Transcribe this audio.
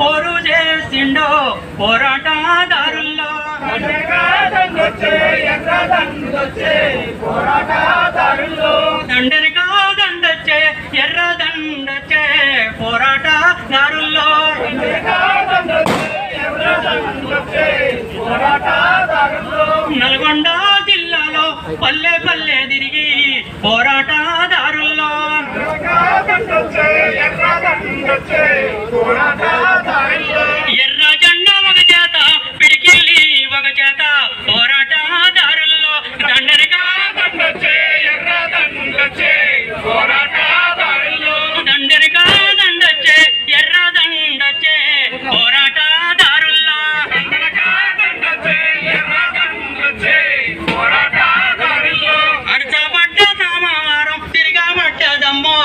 పోరు చేసిండో. పోరాటదారుల్లో దండరిగా దండొచ్చే ఎర్ర దండొచ్చే పోరాటదారుల్లో. నల్గొండ జిల్లాలో పల్లె పల్లె తిరిగి పోరాట అని కాబట్టే కామారం తిరిగా పట్టేదమ్మో